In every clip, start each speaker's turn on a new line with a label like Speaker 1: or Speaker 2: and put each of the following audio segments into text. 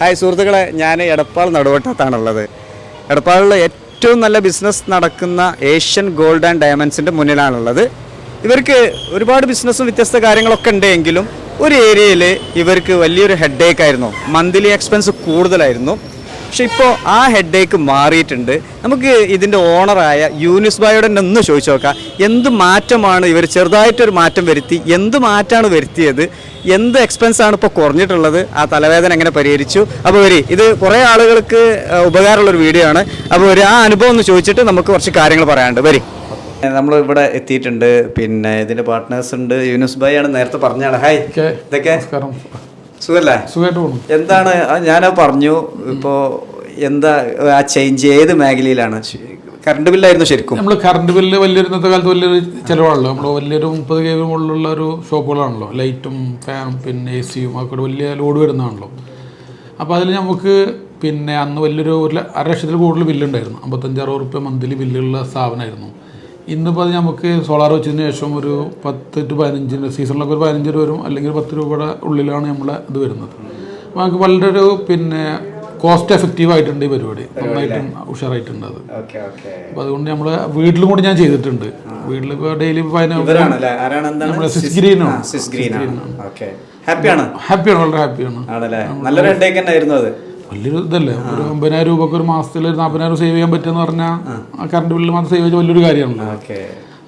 Speaker 1: Hi സുഹൃത്തുക്കളെ ഞാൻ എടപ്പാൾ നടുവട്ടത്താണുള്ളത്. എടപ്പാളിൽ ഏറ്റവും നല്ല ബിസിനസ് നടക്കുന്ന ഏഷ്യൻ ഗോൾഡ് ആൻഡ് ഡയമണ്ട്സിന്റെ മുന്നിലാണുള്ളത്. ഇവർക്ക് ഒരുപാട് ബിസിനസ്സും വ്യത്യസ്ത കാര്യങ്ങളൊക്കെ ഉണ്ടെങ്കിലും ഒരു ഏരിയയിൽ ഇവർക്ക് വലിയൊരു ഹെഡേക്ക് ആയിരുന്നു. മന്ത്ലി എക്സ്പെൻസ് കൂടുതലായിരുന്നു. പക്ഷെ ഇപ്പോൾ ആ ഹെഡേക്ക് മാറിയിട്ടുണ്ട്. നമുക്ക് ഇതിന്റെ ഓണറായ യൂനിസ് ബായോടെ തന്നെ ഒന്ന് ചോദിച്ചു നോക്കാം. എന്ത് മാറ്റമാണ് ഇവർ ചെറുതായിട്ടൊരു മാറ്റം വരുത്തി എന്ത് മാറ്റമാണ് വരുത്തിയത്? എന്ത് എക്സ്പെൻസ് ആണ് ഇപ്പോൾ കുറഞ്ഞിട്ടുള്ളത്? ആ തലവേദന എങ്ങനെ പരിഹരിച്ചു? അപ്പോൾ വരി ഇത് കുറേ ആളുകൾക്ക് ഉപകാരമുള്ള ഒരു വീഡിയോ ആണ്. അപ്പോൾ ഒരു ആ അനുഭവം ഒന്ന് ചോദിച്ചിട്ട് നമുക്ക് കുറച്ച് കാര്യങ്ങൾ പറയാനുണ്ട്. വരി. നമ്മൾ ഇവിടെ എത്തിയിട്ടുണ്ട്. പിന്നെ ഇതിന്റെ പാർട്ട്നേഴ്സ് ഉണ്ട്. യൂനുസ് ഭായി ആണ് നേരത്തെ പറഞ്ഞാണ്. ഹായ് ഇതൊക്കെ സുഖല്ലേ? എന്താണ്? ഞാൻ പറഞ്ഞു. ഇപ്പോൾ എന്താ ആ ചേഞ്ച് ഏത് മേഖലയിലാണ്? കറണ്ട് ബില്ലായിരുന്നു ശരിക്കും.
Speaker 2: നമ്മൾ കറണ്ട് ബില്ല് വലിയൊരു ഇന്നത്തെ കാലത്ത് വലിയൊരു ചിലവാണല്ലോ. നമ്മൾ വലിയൊരു മുപ്പത് കെ മുകളിലുള്ള ഒരു ഷോപ്പുകളാണല്ലോ. ലൈറ്റും ഫാനും പിന്നെ എ സിയും ഒക്കെ വലിയ ലോഡ് വരുന്നതാണല്ലോ. അപ്പോൾ അതിൽ നമുക്ക് പിന്നെ അന്ന് വലിയൊരു ഒരു അര ലക്ഷത്തിൽ കൂടുതൽ ബില്ലുണ്ടായിരുന്നു. അമ്പത്തഞ്ച് അറുപത് റുപ്യ മന്ത്ലി ബില്ലുള്ള സ്ഥാപനമായിരുന്നു. ഇന്നിപ്പോൾ അത് നമുക്ക് സോളാർ വെച്ചതിന് ശേഷം ഒരു പത്ത് ടു പതിനഞ്ചിന് സീസണിലൊക്കെ ഒരു പതിനഞ്ച് രൂപ വരും. അല്ലെങ്കിൽ പത്ത് രൂപയുടെ ഉള്ളിലാണ് നമ്മളെ ഇത് വരുന്നത്. അപ്പോൾ നമുക്ക് വളരെ ഒരു പിന്നെ കോസ്റ്റ് എഫക്റ്റീവ് ആയിട്ടുണ്ട് ഈ പരിപാടി. നന്നായിട്ടും ഉഷാറായിട്ടുണ്ട് അത്. അപ്പൊ അതുകൊണ്ട് നമ്മൾ വീട്ടിലും കൂടി ഞാൻ ചെയ്തിട്ടുണ്ട്. വീട്ടിൽ ഇപ്പോൾ ഡെയിലി നമ്മുടെ സിസ്
Speaker 1: സിസ് ഹാപ്പിയാണ്?
Speaker 2: ഹാപ്പിയാണ് വളരെ ഹാപ്പിയാണ്.
Speaker 1: നല്ലൊരു അത്.
Speaker 2: വലിയൊരു ഇതല്ലേ? ഒരു അമ്പതിനായിരം രൂപക്ക് ഒരു മാസത്തിൽ ഒരു നാൽപ്പതിനായിരം സേവ് ചെയ്യാൻ പറ്റുമെന്ന് പറഞ്ഞാൽ ആ. കറണ്ട് ബില്ല് മാത്രം സേവ് ചെയ്ത് വലിയൊരു കാര്യമാണ്
Speaker 1: അപ്പൊ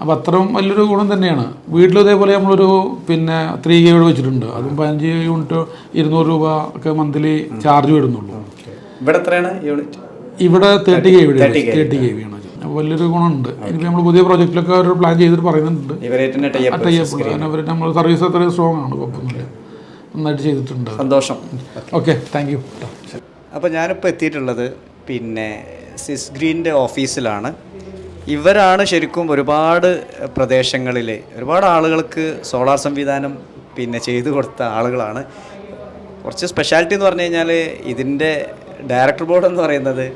Speaker 2: അപ്പോൾ അത്രയും വലിയൊരു ഗുണം തന്നെയാണ്. വീട്ടിലും ഇതേപോലെ നമ്മളൊരു പിന്നെ ത്രീ കെ വെച്ചിട്ടുണ്ട്. അതും പതിനഞ്ച് യൂണിറ്റ് ഇരുന്നൂറ് രൂപ ഒക്കെ മന്ത്ലി ചാർജ് വരുന്നുള്ളൂ.
Speaker 1: ഇവിടെ എത്രയാണ് യൂണിറ്റ്?
Speaker 2: ഇവിടെ thirty K V thirty K V ആണ്. വലിയൊരു ഗുണമുണ്ട്. ഇനിയിപ്പോൾ നമ്മൾ പുതിയ പ്രോജക്റ്റിലൊക്കെ ഒരു പ്ലാൻ ചെയ്തിട്ട് പറയുന്നുണ്ട്.
Speaker 1: ഇവരായിട്ട്
Speaker 2: അവർ നമ്മൾ സർവീസ് അത്രയും സ്ട്രോങ് ആണ്. കുഴപ്പമൊന്നുമില്ല. നന്നായിട്ട് ചെയ്തിട്ടുണ്ട്.
Speaker 1: സന്തോഷം.
Speaker 2: ഓക്കെ താങ്ക് യു
Speaker 1: അപ്പോൾ ഞാനിപ്പോൾ എത്തിയിട്ടുള്ളത് പിന്നെ സിസ് ഗ്രീന്റെ ഓഫീസിലാണ് ഇവരാണ് ശരിക്കും ഒരുപാട് പ്രദേശങ്ങളിൽ ഒരുപാട് ആളുകൾക്ക് സോളാർ സംവിധാനം പിന്നെ ചെയ്തു കൊടുത്ത ആളുകളാണ്. കുറച്ച് സ്പെഷ്യാലിറ്റി എന്ന് പറഞ്ഞു കഴിഞ്ഞാൽ ഇതിന്റെ ഡയറക്ടർ ബോർഡ് എന്ന് പറയുന്നത്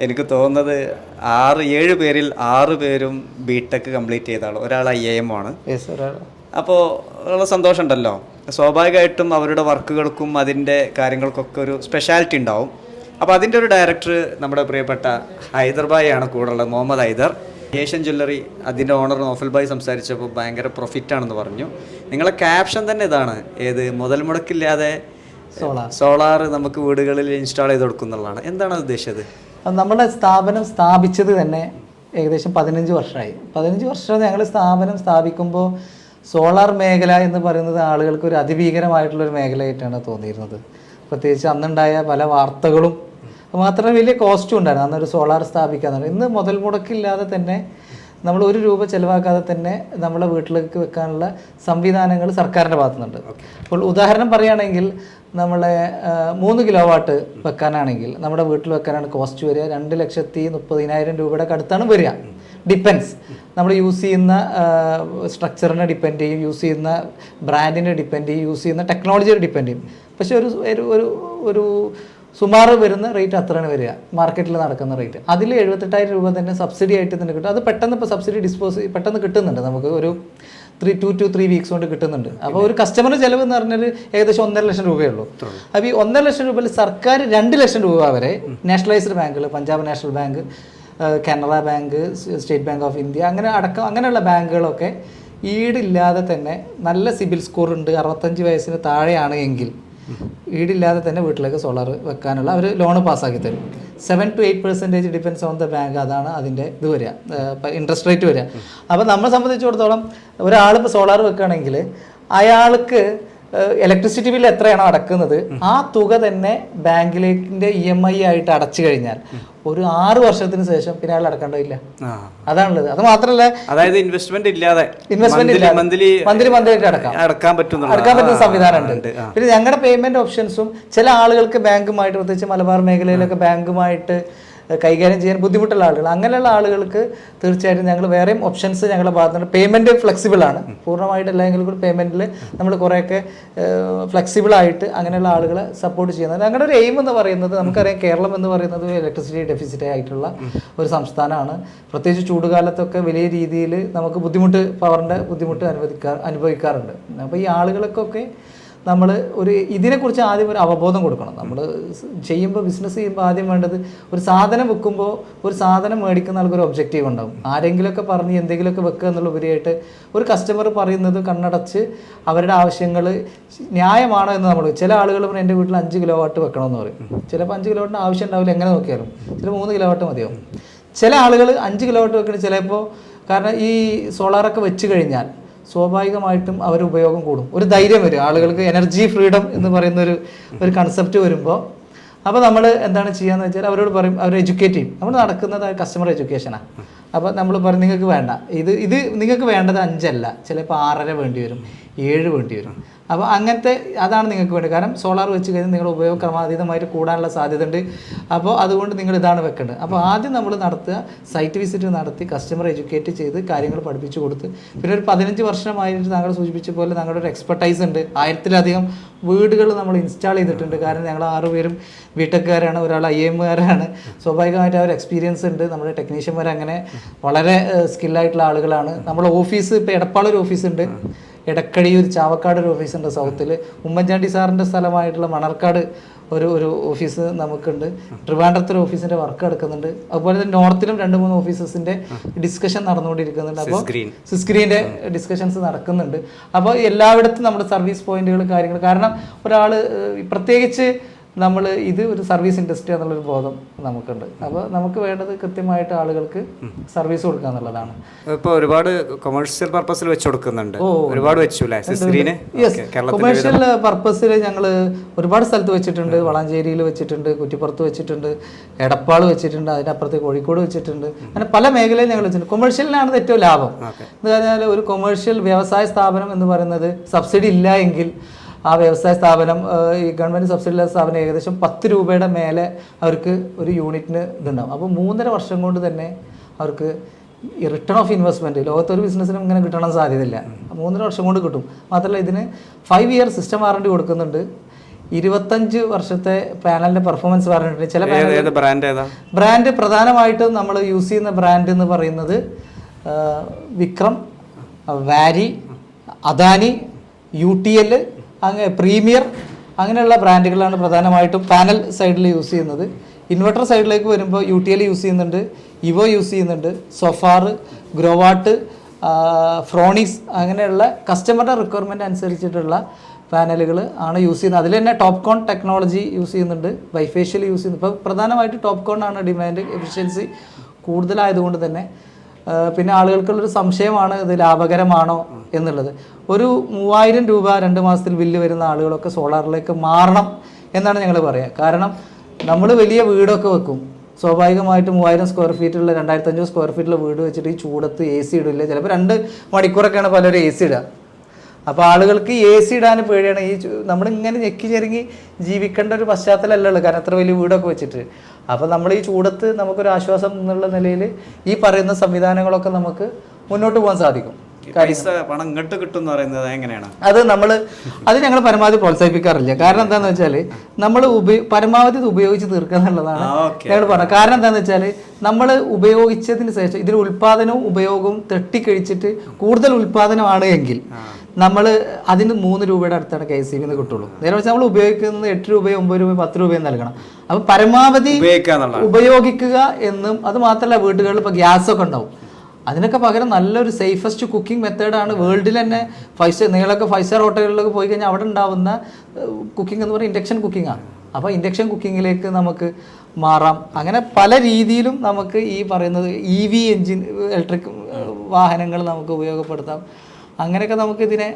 Speaker 1: എനിക്ക് തോന്നുന്നത് ആറ് ഏഴ് പേരിൽ ആറ് പേരും ബി ടെക് കംപ്ലീറ്റ് ചെയ്ത ആൾ ഒരാൾ ഐ എ എം ആണ് അപ്പോൾ ഉള്ള സന്തോഷമുണ്ടല്ലോ. സ്വാഭാവികമായിട്ടും അവരുടെ വർക്കുകൾക്കും അതിന്റെ കാര്യങ്ങൾക്കൊക്കെ ഒരു സ്പെഷ്യാലിറ്റി ഉണ്ടാവും. അപ്പോൾ അതിന്റെ ഒരു ഡയറക്ടർ നമ്മുടെ പ്രിയപ്പെട്ട ഹൈദർബായാണ് കൂടെ ഉള്ളത് മുഹമ്മദ് ഹൈദർ. ഏഷ്യൻ ജ്വല്ലറി അതിന്റെ ഓണർ നോഫൽ ബായ് സംസാരിച്ചപ്പോൾ ഭയങ്കര പ്രോഫിറ്റാണെന്ന് പറഞ്ഞു. നിങ്ങളെ ക്യാപ്ഷൻ തന്നെ ഇതാണ്. ഏത്? മുതൽ മുടക്കില്ലാതെ സോളാർ. സോളാർ നമുക്ക് വീടുകളിൽ ഇൻസ്റ്റാൾ ചെയ്ത് കൊടുക്കുന്നുള്ളതാണ് എന്താണ് ഉദ്ദേശിച്ചത്?
Speaker 3: നമ്മുടെ സ്ഥാപനം സ്ഥാപിച്ചത് തന്നെ ഏകദേശം പതിനഞ്ച് വർഷമായി. പതിനഞ്ച് വർഷം ഞങ്ങൾ സ്ഥാപനം സ്ഥാപിക്കുമ്പോൾ സോളാർ മേഖല എന്ന് പറയുന്നത് ആളുകൾക്ക് ഒരു അതിഭീകരമായിട്ടുള്ളൊരു മേഖലയായിട്ടാണ് തോന്നിയിരുന്നത്. പ്രത്യേകിച്ച് അന്നുണ്ടായ പല വാർത്തകളും. മാത്രമേ വലിയ കോസ്റ്റും ഉണ്ടായിരുന്നു. അന്നൊരു സോളാർ സ്ഥാപിക്കാന്ന് ഇന്ന് മുതൽ മുടക്കില്ലാതെ തന്നെ നമ്മൾ ഒരു രൂപ ചിലവാക്കാതെ തന്നെ നമ്മളെ വീട്ടിലേക്ക് വെക്കാനുള്ള സംവിധാനങ്ങൾ സർക്കാരിന്റെ ഭാഗത്തുനിന്നുണ്ട്. അപ്പോൾ ഉദാഹരണം പറയുകയാണെങ്കിൽ നമ്മളെ മൂന്ന് കിലോ വാട്ട് വെക്കാനാണെങ്കിൽ നമ്മുടെ വീട്ടിൽ വെക്കാനാണ് കോസ്റ്റ് വരിക. രണ്ട് ലക്ഷത്തി മുപ്പതിനായിരം രൂപയുടെ അടുത്താണ് വരിക. ഡിപ്പെൻസ് നമ്മൾ യൂസ് ചെയ്യുന്ന സ്ട്രക്ചറിനെ ഡിപ്പെൻഡ് ചെയ്യും. യൂസ് ചെയ്യുന്ന ബ്രാൻഡിനെ ഡിപ്പെൻഡ് ചെയ്യും. യൂസ് ചെയ്യുന്ന ടെക്നോളജിയെ ഡിപ്പെൻഡ് ചെയ്യും. പക്ഷേ ഒരു- ഒരു ഒരു സുമാറ് വരുന്ന റേറ്റ് അത്രയാണ് വരിക. മാർക്കറ്റിൽ നടക്കുന്ന റേറ്റ് അതിൽ എഴുപത്തെട്ടായിരം രൂപ തന്നെ സബ്സിഡി ആയിട്ട് തന്നെ കിട്ടും. അത് പെട്ടെന്ന് ഇപ്പോൾ സബ്സിഡി ഡിസ്പോസ് പെട്ടെന്ന് കിട്ടുന്നുണ്ട്. നമുക്ക് ഒരു three to two three weeks കൊണ്ട് കിട്ടുന്നുണ്ട്. അപ്പോൾ ഒരു കസ്റ്റമർ ചിലവ് എന്ന് പറഞ്ഞാൽ ഏകദേശം ഒന്നര ലക്ഷം രൂപയേ ഉള്ളൂ. അപ്പോൾ ഈ ഒന്നര ലക്ഷം രൂപയിൽ സർക്കാർ രണ്ട് ലക്ഷം രൂപ വരെ നാഷണലൈസ്ഡ് ബാങ്കുകൾ Punjab national bank Canara bank state bank of India അങ്ങനെ അടക്കം അങ്ങനെയുള്ള ബാങ്കുകളൊക്കെ ഈടില്ലാതെ തന്നെ നല്ല സിബിൽ സ്കോർ ഉണ്ട് അറുപത്തഞ്ച് വയസ്സിന് താഴെയാണ് എങ്കിൽ. ഈടില്ലാതെ തന്നെ വീട്ടിലേക്ക് സോളാർ വെക്കാനുള്ള അവർ ലോൺ പാസ്സാക്കി തരും. Seven to eight percentage depends on the bank അതാണ് അതിന്റെ ഇത് വരിക. ഇൻട്രസ്റ്റ് റേറ്റ് വരിക. അപ്പോൾ നമ്മളെ സംബന്ധിച്ചിടത്തോളം ഒരാളിപ്പോൾ സോളാർ വെക്കുകയാണെങ്കിൽ അയാൾക്ക് ഇലക്ട്രിസിറ്റി ബിൽ എത്രയാണോ അടക്കുന്നത് ആ തുക തന്നെ ബാങ്കിലേക്കിന്റെ ഇ എം ഐ ആയിട്ട് അടച്ചു കഴിഞ്ഞാൽ ഒരു ആറ് വർഷത്തിന് ശേഷം പിന്നെ അയാൾ അടക്കേണ്ടതില്ല അതാണുള്ളത്. അത് മാത്രമല്ല
Speaker 1: അതായത് ഇൻവെസ്റ്റ്മെന്റ് ഇല്ലാതെ
Speaker 3: ഇൻവെസ്റ്റ്മെന്റ്
Speaker 1: മന്ത്ലി മന്ത്ലി
Speaker 3: മന്ത്ലി അടക്കാം.
Speaker 1: അടക്കാൻ പറ്റുന്ന
Speaker 3: അടക്കാൻ പറ്റുന്ന സംവിധാനം ഉണ്ട് പിന്നെ ഞങ്ങളുടെ പേയ്മെന്റ് ഓപ്ഷൻസും ചില ആളുകൾക്ക് ബാങ്കുമായിട്ട് പ്രത്യേകിച്ച് മലബാർ മേഖലയിലൊക്കെ ബാങ്കുമായിട്ട് കൈകാര്യം ചെയ്യാൻ ബുദ്ധിമുട്ടുള്ള ആളുകൾ. അങ്ങനെയുള്ള ആളുകൾക്ക് തീർച്ചയായിട്ടും ഞങ്ങൾ വേറെയും ഓപ്ഷൻസ് ഞങ്ങളുടെ ഭാഗത്തുനിന്ന് പേയ്മെന്റ് ഫ്ലെക്സിബിൾ ആണ്. പൂർണമായിട്ടല്ല എങ്കിൽ കൂടി പേയ്മെന്റിൽ നമ്മൾ കുറേയൊക്കെ ഫ്ലെക്സിബിൾ ആയിട്ട് അങ്ങനെയുള്ള ആളുകളെ സപ്പോർട്ട് ചെയ്യുന്നത്. ഞങ്ങളുടെ ഒരു എയിം എന്ന് പറയുന്നത് നമുക്കറിയാം കേരളം എന്ന് പറയുന്നത് ഇലക്ട്രിസിറ്റി ഡെഫിസിറ്റ് ആയിട്ടുള്ള ഒരു സംസ്ഥാനമാണ്. പ്രത്യേകിച്ച് ചൂടുകാലത്തൊക്കെ വലിയ രീതിയിൽ നമുക്ക് ബുദ്ധിമുട്ട് പവറിന്റെ ബുദ്ധിമുട്ട് അനുവദിക്കാ അനുഭവിക്കാറുണ്ട്. അപ്പോൾ ഈ ആളുകൾക്കൊക്കെ നമ്മൾ ഒരു ഇതിനെക്കുറിച്ച് ആദ്യം ഒരു അവബോധം കൊടുക്കണം. നമ്മൾ ചെയ്യുമ്പോൾ ബിസിനസ് ചെയ്യുമ്പോൾ ആദ്യം വേണ്ടത് ഒരു സാധനം വെക്കുമ്പോൾ ഒരു സാധനം മേടിക്കുന്ന ആൾക്കൊരു ഒബ്ജക്റ്റീവ് ഉണ്ടാവും. ആരെങ്കിലുമൊക്കെ പറഞ്ഞ് എന്തെങ്കിലുമൊക്കെ വെക്കുക എന്നുള്ള ഉപരിയായിട്ട് ഒരു കസ്റ്റമർ പറയുന്നത് കണ്ണടച്ച് അവരുടെ ആവശ്യങ്ങൾ ന്യായമാണോ എന്ന് നമ്മൾ ചില ആളുകൾ എന്റെ വീട്ടിൽ അഞ്ച് കിലോ വാട്ട് വെക്കണമെന്ന് പറയും. ചിലപ്പോൾ അഞ്ച് കിലോ വാട്ടിന് ആവശ്യം ഉണ്ടാവില്ല എങ്ങനെ നോക്കിയാലും. ചില മൂന്ന് കിലോ വാട്ട് മതിയാവും. ചില ആളുകൾ അഞ്ച് കിലോ വാട്ട് വെക്കണ ചിലപ്പോൾ കാരണം ഈ സോളാറൊക്കെ വെച്ച് കഴിഞ്ഞാൽ സ്വാഭാവികമായിട്ടും അവർ ഉപയോഗം കൂടും. ഒരു ധൈര്യം വരും. ആളുകൾക്ക് എനർജി ഫ്രീഡം എന്ന് പറയുന്ന ഒരു ഒരു കൺസെപ്റ്റ് വരുമ്പോൾ അപ്പോൾ നമ്മൾ എന്താണ് ചെയ്യാന്ന് വെച്ചാൽ അവരോട് പറയും അവർ എഡ്യൂക്കേറ്റ് ചെയ്യും. നമ്മൾ നടക്കുന്നത് കസ്റ്റമർ എഡ്യൂക്കേഷനാണ് അപ്പോൾ നമ്മൾ പറയും നിങ്ങൾക്ക് വേണ്ട. ഇത് ഇത് നിങ്ങൾക്ക് വേണ്ടത് അഞ്ചല്ല. ചിലപ്പോൾ ആറര വേണ്ടി വരും. ഏഴ് വേണ്ടി വരും. അപ്പോൾ അങ്ങനത്തെ അതാണ് നിങ്ങൾക്ക് വേണ്ടത്. കാരണം സോളാർ വെച്ച് കഴിഞ്ഞാൽ നിങ്ങളുടെ ഉപയോഗം കൂടാനുള്ള സാധ്യത ഉണ്ട് അപ്പോൾ അതുകൊണ്ട് നിങ്ങൾ ഇതാണ് വെക്കേണ്ടത്. അപ്പോൾ ആദ്യം നമ്മൾ നടത്തുക സൈറ്റ് വിസിറ്റ് നടത്തി കസ്റ്റമർ എഡ്യൂക്കേറ്റ് ചെയ്ത് കാര്യങ്ങൾ പഠിപ്പിച്ചു കൊടുത്ത് പിന്നെ ഒരു പതിനഞ്ച് വർഷമായിട്ട് താങ്കൾ സൂചിപ്പിച്ച പോലെ ഞങ്ങളുടെ ഒരു എക്സ്പെർട്ടൈസ് ഉണ്ട്. ആയിരത്തിലധികം വീടുകൾ നമ്മൾ ഇൻസ്റ്റാൾ ചെയ്തിട്ടുണ്ട്. കാരണം ഞങ്ങൾ ആറുപേരും വീട്ടക്കാരാണ് ഒരാൾ ഐ എമ്മുകാരാണ് സ്വാഭാവികമായിട്ട് ആ ഒരു എക്സ്പീരിയൻസ് ഉണ്ട്. നമ്മുടെ ടെക്നീഷ്യന്മാർ അങ്ങനെ വളരെ സ്കില്ലായിട്ടുള്ള ആളുകളാണ്. നമ്മുടെ ഓഫീസ് ഇപ്പോൾ എടപ്പാളൊരു ഓഫീസ് ഉണ്ട്. എടക്കടിയൂർ ചാവക്കാട് ഒരു ഓഫീസുണ്ട് സൗത്തിൽ. ഉമ്മൻചാണ്ടി സാറിന്റെ സ്ഥലമായിട്ടുള്ള മണർക്കാട് ഒരു ഒരു ഓഫീസ് നമുക്കുണ്ട്. ട്രിവാൻഡ്രത്ത് ഒരു ഓഫീസിന്റെ വർക്ക് എടുക്കുന്നുണ്ട് അതുപോലെ തന്നെ നോർത്തിലും രണ്ട് മൂന്ന് ഓഫീസസിന്റെ ഡിസ്കഷൻ നടന്നുകൊണ്ടിരിക്കുന്നുണ്ട്. അപ്പോൾ. സിസ്ക്രീന്റെ ഡിസ്കഷൻസ് നടക്കുന്നുണ്ട്. അപ്പോൾ എല്ലായിടത്തും നമ്മുടെ സർവീസ് പോയിന്റുകൾ കാര്യങ്ങൾ. കാരണം ഒരാൾ പ്രത്യേകിച്ച് നമ്മൾ ഇത് ഒരു സർവീസ് ഇൻഡസ്ട്രി എന്നുള്ളൊരു ബോധം നമുക്കുണ്ട്. അപ്പോൾ നമുക്ക് വേണ്ടത് കൃത്യമായിട്ട് ആളുകൾക്ക് സർവീസ് കൊടുക്കുക എന്നുള്ളതാണ്.
Speaker 1: ഇപ്പോൾ ഒരുപാട് കൊമേഴ്ഷ്യൽ പർപ്പസിൽ വെച്ച് കൊടുക്കുന്നുണ്ട്. ഒരുപാട് വെച്ചു
Speaker 3: കൊമേഴ്ഷ്യൽ പർപ്പസിൽ ഞങ്ങൾ ഒരുപാട് സ്ഥലത്ത് വെച്ചിട്ടുണ്ട്. വളാഞ്ചേരിയിൽ വെച്ചിട്ടുണ്ട് കുറ്റിപ്പുറത്ത് വെച്ചിട്ടുണ്ട് എടപ്പാൾ വെച്ചിട്ടുണ്ട് അതിനപ്പുറത്ത് കോഴിക്കോട് വെച്ചിട്ടുണ്ട്. അങ്ങനെ പല മേഖലയിൽ ഞങ്ങൾ വെച്ചിട്ടുണ്ട്. കൊമേഴ്ഷ്യലിനാണ് ഏറ്റവും ലാഭം. എന്ന് പറഞ്ഞാൽ ഒരു കൊമേഴ്ഷ്യൽ വ്യവസായ സ്ഥാപനം എന്ന് പറയുന്നത് സബ്സിഡി ഇല്ല എങ്കിൽ ആ വ്യവസായ സ്ഥാപനം ഈ ഗവൺമെന്റ് സബ്സിഡി ഇല്ലാത്ത സ്ഥാപനം ഏകദേശം പത്ത് രൂപയുടെ മേലെ അവർക്ക് ഒരു യൂണിറ്റിന് ഇതുണ്ടാവും. അപ്പോൾ മൂന്നര വർഷം കൊണ്ട് തന്നെ അവർക്ക് ഈ റിട്ടേൺ ഓഫ് ഇൻവെസ്റ്റ്മെന്റ് ലോകത്തൊരു ബിസിനസ്സിനും ഇങ്ങനെ കിട്ടണം സാധ്യതയില്ല. മൂന്നര വർഷം കൊണ്ട് കിട്ടും. മാത്രമല്ല ഇതിന് ഫൈവ് ഇയർ സിസ്റ്റം വാറണ്ടി കൊടുക്കുന്നുണ്ട്. ഇരുപത്തഞ്ച് വർഷത്തെ പാനലിന്റെ പെർഫോമൻസ് വാറണ്ടി ചില
Speaker 1: ബ്രാൻഡ്
Speaker 3: ബ്രാൻഡ് പ്രധാനമായിട്ടും നമ്മൾ യൂസ് ചെയ്യുന്ന ബ്രാൻഡ് എന്ന് പറയുന്നത് Vikram Waaree Adani U T L അങ്ങനെ പ്രീമിയർ അങ്ങനെയുള്ള ബ്രാൻഡുകളാണ് പ്രധാനമായിട്ടും പാനൽ സൈഡിൽ യൂസ് ചെയ്യുന്നത്. ഇൻവെർട്ടർ സൈഡിലേക്ക് വരുമ്പോൾ യു ടി എൽ യൂസ് ചെയ്യുന്നുണ്ട് ഇവോ യൂസ് ചെയ്യുന്നുണ്ട് സൊഫാർ ഗ്രോവാട്ട് ഫ്രോണിക്സ് അങ്ങനെയുള്ള കസ്റ്റമറുടെ റിക്വയർമെന്റ് അനുസരിച്ചിട്ടുള്ള പാനലുകൾ ആണ് യൂസ് ചെയ്യുന്നത്. അതിൽ തന്നെ ടോപ്പ് കോൺ ടെക്നോളജി യൂസ് ചെയ്യുന്നുണ്ട് ബൈഫേഷ്യൽ യൂസ് ചെയ്യുന്നു ഇപ്പോൾ പ്രധാനമായിട്ട് ടോപ്പ് കോൺ ആണ് ഡിമാൻഡ് എഫിഷ്യൻസി കൂടുതലായതുകൊണ്ട് തന്നെ പിന്നെ ആളുകൾക്കുള്ളൊരു സംശയമാണ് ഇത് ലാഭകരമാണോ എന്നുള്ളത്. ഒരു മൂവായിരം രൂപ രണ്ട് മാസത്തിൽ ബില്ല് വരുന്ന ആളുകളൊക്കെ സോളാറിലേക്ക് മാറണം എന്നാണ് ഞങ്ങൾ പറയുക കാരണം നമ്മൾ വലിയ വീടൊക്കെ വെക്കും. സ്വാഭാവികമായിട്ട് മൂവായിരം സ്ക്വയർ ഫീറ്റുള്ള രണ്ടായിരത്തി അഞ്ഞൂറ് സ്ക്വയർ ഫീറ്റുള്ള വീട് വെച്ചിട്ട് ഈ ചൂടത്ത് എ സി ഇടില്ല. ചിലപ്പോൾ രണ്ട് മണിക്കൂറൊക്കെയാണ് പലരും എ സി ഇടുക അപ്പോൾ ആളുകൾക്ക് എ സി ഇടാൻ പേടിയാണ്. ഈ നമ്മളിങ്ങനെ ഞെക്കി ചെരുങ്ങി ജീവിക്കേണ്ട ഒരു പശ്ചാത്തലമല്ലേ ഉള്ളൂ. കാരണം അത്ര വലിയ വീടൊക്കെ വെച്ചിട്ട്. അപ്പോൾ നമ്മൾ ഈ ചൂടത്ത് നമുക്കൊരു ആശ്വാസം എന്നുള്ള നിലയിൽ ഈ പറയുന്ന സംവിധാനങ്ങളൊക്കെ നമുക്ക് മുന്നോട്ട് പോകാൻ സാധിക്കും.
Speaker 1: പൈസ പണം ഇങ്ങോട്ട് കിട്ടും പറയുന്നത് എങ്ങനെയാണ്?
Speaker 3: അത് നമ്മൾ അത് ഞങ്ങൾ പരമാവധി പ്രോത്സാഹിപ്പിക്കാറില്ല. കാരണം എന്താണെന്ന് വെച്ചാൽ നമ്മൾ ഉപയോഗ പരമാവധി ഇത് ഉപയോഗിച്ച് തീർക്കുക എന്നുള്ളതാണ് ഞങ്ങൾ പറഞ്ഞത്. കാരണം എന്താണെന്ന് വെച്ചാൽ നമ്മൾ ഉപയോഗിച്ചതിന് ശേഷം ഇതിൽ ഉൽപാദനവും ഉപയോഗവും തെട്ടിക്കഴിച്ചിട്ട് കൂടുതൽ ഉൽപാദനമാണ് എങ്കിൽ നമ്മൾ അതിന് മൂന്ന് രൂപയുടെ അടുത്താണ് കെ സി ബിന്ന് കിട്ടുള്ളൂ. നേരെ വെച്ചാൽ നമ്മൾ ഉപയോഗിക്കുന്നത് എട്ട് രൂപയോ ഒമ്പത് രൂപയോ പത്ത് രൂപയോ നൽകണം. അപ്പൊ പരമാവധി
Speaker 1: ഉപയോഗിക്കുക
Speaker 3: എന്നും അത് മാത്രമല്ല വീടുകളിൽ ഇപ്പോൾ ഗ്യാസ് ഒക്കെ ഉണ്ടാവും. അതിനൊക്കെ പകരം നല്ലൊരു സേഫസ്റ്റ് കുക്കിംഗ് മെത്തേഡാണ് വേൾഡിൽ തന്നെ ഫൈവ് സ്റ്റാർ നിങ്ങളൊക്കെ ഫൈവ് സ്റ്റാർ ഹോട്ടലുകളിലൊക്കെ പോയി കഴിഞ്ഞാൽ അവിടെ ഉണ്ടാവുന്ന കുക്കിംഗ് എന്ന് പറയുന്നത് ഇൻഡക്ഷൻ കുക്കിംഗാണ് അപ്പോൾ ഇൻഡക്ഷൻ കുക്കിങ്ങിലേക്ക് നമുക്ക് മാറാം. അങ്ങനെ പല രീതിയിലും നമുക്ക് ഈ പറയുന്നത് ഇ വി എൻജിൻ ഇലക്ട്രിക് വാഹനങ്ങൾ നമുക്ക് ഉപയോഗപ്പെടുത്താം. അങ്ങനെയൊക്കെ നമുക്ക് ഇതിനെ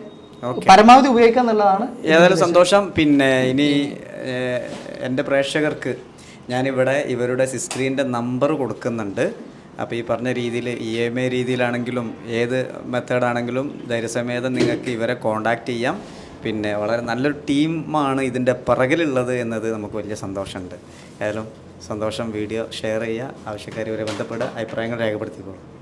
Speaker 3: പരമാവധി ഉപയോഗിക്കുക എന്നുള്ളതാണ്
Speaker 1: ഏതായാലും സന്തോഷം. പിന്നെ ഇനി എന്റെ പ്രേക്ഷകർക്ക് ഞാനിവിടെ ഇവരുടെ സിസ്ക്രീന്റെ നമ്പർ കൊടുക്കുന്നുണ്ട്. അപ്പോൾ ഈ പറഞ്ഞ രീതിയിൽ ഇ എം ഐ രീതിയിലാണെങ്കിലും ഏത് മെത്തേഡാണെങ്കിലും ധൈര്യസമേതം നിങ്ങൾക്ക് ഇവരെ കോണ്ടാക്ട് ചെയ്യാം. പിന്നെ വളരെ നല്ലൊരു ടീമാണ് ഇതിന്റെ പിറകിലുള്ളത് എന്നത് നമുക്ക് വലിയ സന്തോഷമുണ്ട്. ഏതായാലും സന്തോഷം വീഡിയോ ഷെയർ ചെയ്യുക. ആവശ്യക്കാർ ഇവരെ ബന്ധപ്പെടുക. അഭിപ്രായങ്ങൾ രേഖപ്പെടുത്തിക്കോളൂ.